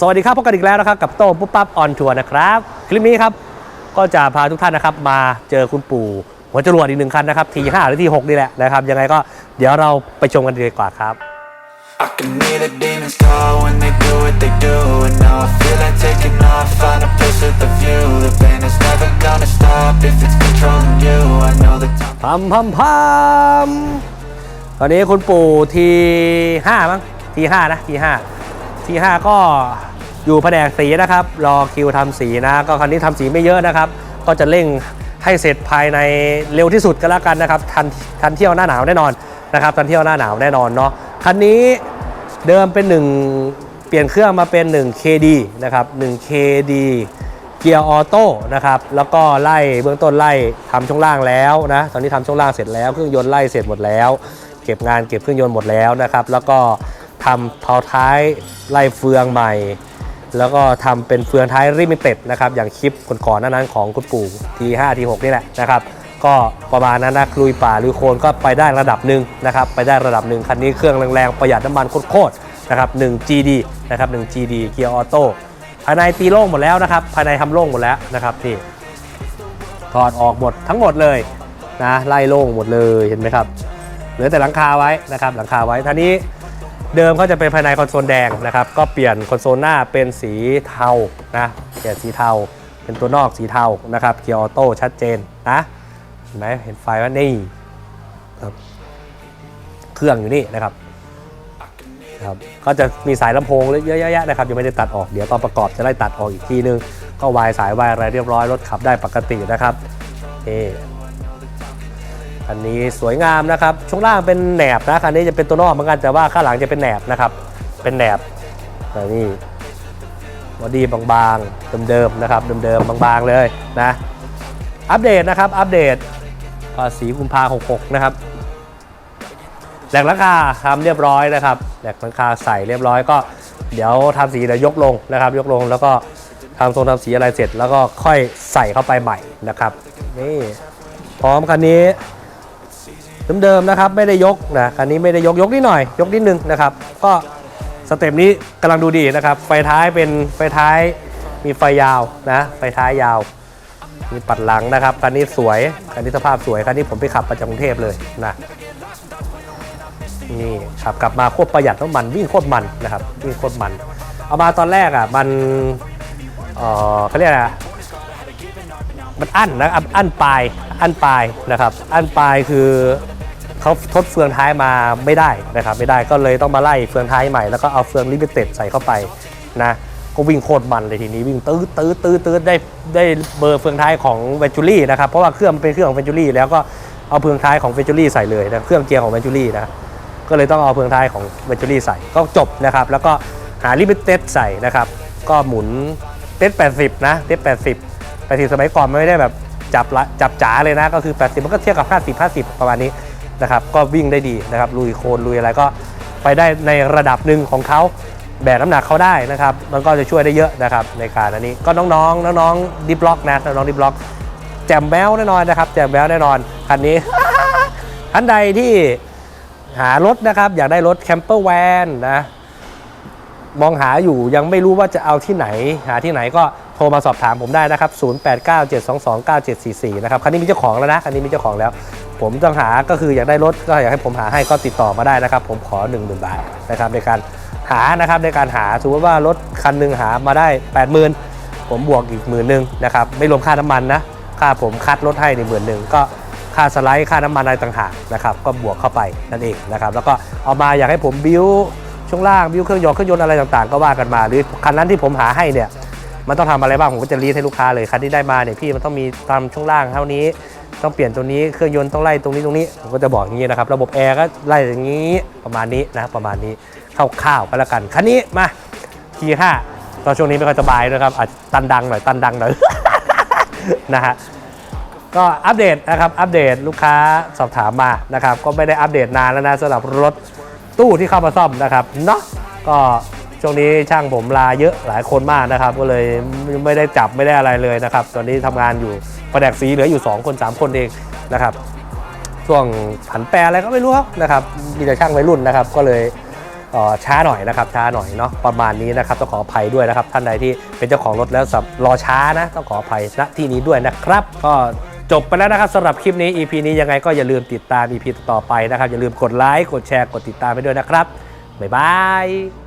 สวัสดีครับพบกันอีกแล้วนะครับกับโต้งปุ๊บปั๊บออนทัวร์นะครับ คลิปนี้ครับก็จะพาทุกท่านนะครับมาเจอคุณปู่หัวจรวดอีกหนึ่งคันนะครับที5หรือที6นี่แหละนะครับยังไงก็เดี๋ยวเราไปชมกันดีกว่าครับ I can hear the demons call when they do what they do And now I feel like taking off, find a place with a view The pain is never gonna stop if it's controlling you I know the time พัมพัมพัมตอนนี้คุณปู่ทีห้ามั้งทีห้านะทีห้า ทีห้าก็อยู่แผนกสีนะครับ รอคิวทำสีนะ ก็คันนี้ทำสีไม่เยอะนะครับ ก็จะเร่งให้เสร็จภายในเร็วที่สุดก็แล้วกันนะครับ ทันทันเที่ยวหน้าหนาวแน่นอนนะครับ ทันเที่ยวหน้าหนาวแน่นอนเนาะ คันนี้เดิมเป็น 1 เปลี่ยนเครื่องมาเป็น 1 KD นะครับ 1 KD เกียร์ออโต้นะครับ แล้วก็ไล่เบื้องต้นไล่ทำช่วงล่างแล้วนะ ตอนนี้ทำช่วงล่างเสร็จแล้ว เครื่องยนต์ไล่เสร็จหมดแล้ว เก็บงานเก็บเครื่องยนต์หมดแล้วนะครับ แล้วก็ ทำเผาท้ายไล่เฟืองใหม่ แล้วก็ทำเป็นเฟืองท้ายริมิเต็ดนะครับอย่างคลิปก่อนๆน,นั้นของคุณปู่ที5ที6นี่แหละนะครับก็ประมาณนั้นนะลุยป่าลุยโคลนก็ไปได้ระดับหนึ่งนะครับไปได้ระดับหนึ่งคันนี้เครื่องแรงๆ ประหยัดน้ำมันโคตรๆนะครับ1 GD นะครับ1 GD เกียร์ออโต้ภายในตีโล่งหมดแล้วนะครับภายในทำโล่งหมดแล้วนะครับนี่ถอดออกหมดทั้งหมดเลยนะไล่โล่งหมดเลยเห็นไหมครับเหลือแต่หลังคาไว้นะครับหลังคาไว้ท่านี้ เดิมเขาจะเป็นภายในคอนโซลแดงนะครับ ก็เปลี่ยนคอนโซลหน้าเป็นสีเทานะเปลี่ยนสีเทา เป็นตัวนอกสีเทานะครับเกียร์ออโต้ชัดเจนนะเห็นไหมเห็นไฟว่านี่ครับเครื่องอยู่นี่นะครับครับก็จะมีสายลำโพงเยอะแยะๆนะครับยังไม่ได้ตัดออกเดี๋ยวตอนประกอบจะไล่ตัดออกอีกทีนึง ก็วายสายวายอะไรเรียบร้อยรถขับได้ปกตินะครับนี่ คันนี้สวยงามนะครับช่วงล่างเป็นแหนบนะคันนี้จะเป็นตัวนอกเหมือนกันแต่ว่าข้างหลังจะเป็นแหนบนะครับ เป็นแหนบแต่นี่บอดี้บางๆเดิมๆนะครับเดิมๆบางๆเลยนะอัปเดตนะครับอัปเดตภาษีกุมภา66นะครับแหลกหลังคาทำเรียบร้อยนะครับแหลกหลังคาใส่เรียบร้อยก็ เดี๋ยวทำสีเดี๋ยวยกลงนะครับ ยกลงแล้วก็ทำทรงทำสีอะไรเสร็จ แล้วก็ค่อยใส่เข้าไปใหม่นะครับนี่พร้อมคันนี้ เดิมๆนะครับไม่ได้ยกนะคันนี้ไม่ได้ยกยกนิดหน่อย ยกนิดนึงนะครับ ก็สเต็ปนี้กำลังดูดีนะครับ ไฟท้ายเป็นไฟท้ายมีไฟยาวนะไฟท้ายยาว มีปัดหลังนะครับคันนี้สวยคันนี้สภาพสวยคันนี้ผมไปขับมาจากกรุงเทพเลยนะนี่ขับกลับมาโคตรประหยัดน้ำมันวิ่งโคตรมันนะครับวิ่งโคตรมัน เอามาตอนแรกอะมันเออเขาเรียกอะไรมันอั้นนะอั้นปลายอั้นปลายนะครับ อั้นปลายคือ เขาทดเฟืองท้ายมาไม่ได้นะครับไม่ได้ก็เลยต้องมาไล่เฟืองท้ายใหม่แล้วก็เอาเฟืองลิมิเต็ดใส่เข้าไปนะก็วิ่งโคตรมันเลยทีนี้วิ่งตื้อตื้อตื้อตื้อได้ได้เบอร์เฟืองท้ายของเวนจูรี่นะครับเพราะว่าเครื่องเป็นเครื่องของเวนจูรี่แล้วก็เอาเฟืองท้ายของเวนจูรี่ใส่เลยนะเครื่องเกียร์ของเวนจูรี่นะก็เลยต้องเอาเฟืองท้ายของเวนจูรี่ใส่ก็จบนะครับแล้วก็หาลิมิเต็ดใส่นะครับก็หมุนเต็ด80นะเต็ด80 80สมัยก่อนไม่ได้แบบจับจับจ๋าเลยนะก็คือ 80 มันก็เทียบกับ 50 50 ประมาณนี้ นะครับก็วิ่งได้ดีนะครับลุยโคลนลุยอะไรก็ไปได้ในระดับหนึ่งของเขาแบกน้ำหนักเขาได้นะครับ มันก็จะช่วยได้เยอะนะครับในการอันนี้ก็น้องๆน้องๆดิบล็อกนะน้องๆดิบล็อกแจมแบ้วแน่นอนนะครับแจมแบ้วแน่นอนคันนี้ท่านใดที่หารถนะครับ อยากได้รถแคมเปอร์แวนนะมองหาอยู่ยังไม่รู้ว่าจะเอาที่ไหน หาที่ไหนก็โทรมาสอบถามผมได้นะครับ 0897229744 นะครับ คันนี้มีเจ้าของแล้วนะ คันนี้มีเจ้าของแล้ว ผมต้องหาก็คืออยากได้รถก็อยากให้ผมหาให้ก็ติดต่อมาได้นะครับ ผมขอ 1 0,000 บาทนะครับในการหานะครับในการหาสมมติว่ารถคันหนึ่งหามาได้ 80,000 ผมบวกอีกหมื่นหนึ่งนะครับไม่รวมค่าน้ำมันนะค่าผมคัดรถให้ในหมื่นหนึ่งก็ค่าสไลด์ค่าน้ำมันอะไรต่างหากนะครับก็บวกเข้าไปนั่นเองนะครับแล้วก็เอามาอยากให้ผมบิวช่วงล่างบิวเครื่องยนต์เครื่องยนต์อะไรต่างๆ ก็ว่ากันมา หรือคันนั้นที่ผมหาให้เนี่ยมันต้องทำอะไรบ้างผมก็จะรีดให้ลูกค้าเลยคันที่ได้มาเนี่ยพี่มันต้องมีทำช่วงล่างเท่านี้ ต้องเปลี่ยนตัวนี้เครื่องยนต์ต้องไล่ตรงนี้ตรงนี้ผมก็จะบอกอย่างนี้นะครับ ระบบแอร์ก็ไล่อย่างนี้ประมาณนี้นะประมาณนี้คร่าวๆก็แล้วกันคันนี้มาทีห้าตอนช่วงนี้ไม่ค่อยสบายนะครับอาจตันดังหน่อยตันดังหน่อยนะฮะก็อัปเดตนะครับอัปเดตลูกค้าสอบถามมานะครับ ก็ไม่ได้อัปเดตนานแล้วนะสำหรับรถตู้ที่เข้ามาซ่อมนะครับเนาะก็ช่วงนี้ช่างผมลาเยอะหลายคนมากนะครับ ก็เลยไม่ได้จับไม่ได้อะไรเลยนะครับ ตอนนี้ทำงานอยู่ ประแดกสีเหลืออยู่ 2 คน 3 คนเองนะครับช่วงผันแปรอะไรก็ไม่รู้ครับนะครับมีแต่ช่างวัยรุ่นนะครับ ก็เลยเออช้าหน่อยนะครับช้าหน่อยเนาะประมาณนี้นะครับต้องขออภัยด้วยนะครับท่านใดที่เป็นเจ้าของรถแล้วสับรอช้านะต้องขออภัยณที่นี้ด้วยนะครับ ก็จบไปแล้วนะครับสำหรับคลิปนี้ EP นี้ยังไงก็อย่าลืมติดตาม EP ต่อไปนะครับอย่าลืมกดไลค์กดแชร์กดติดตามไปด้วยนะครับบ๊ายบาย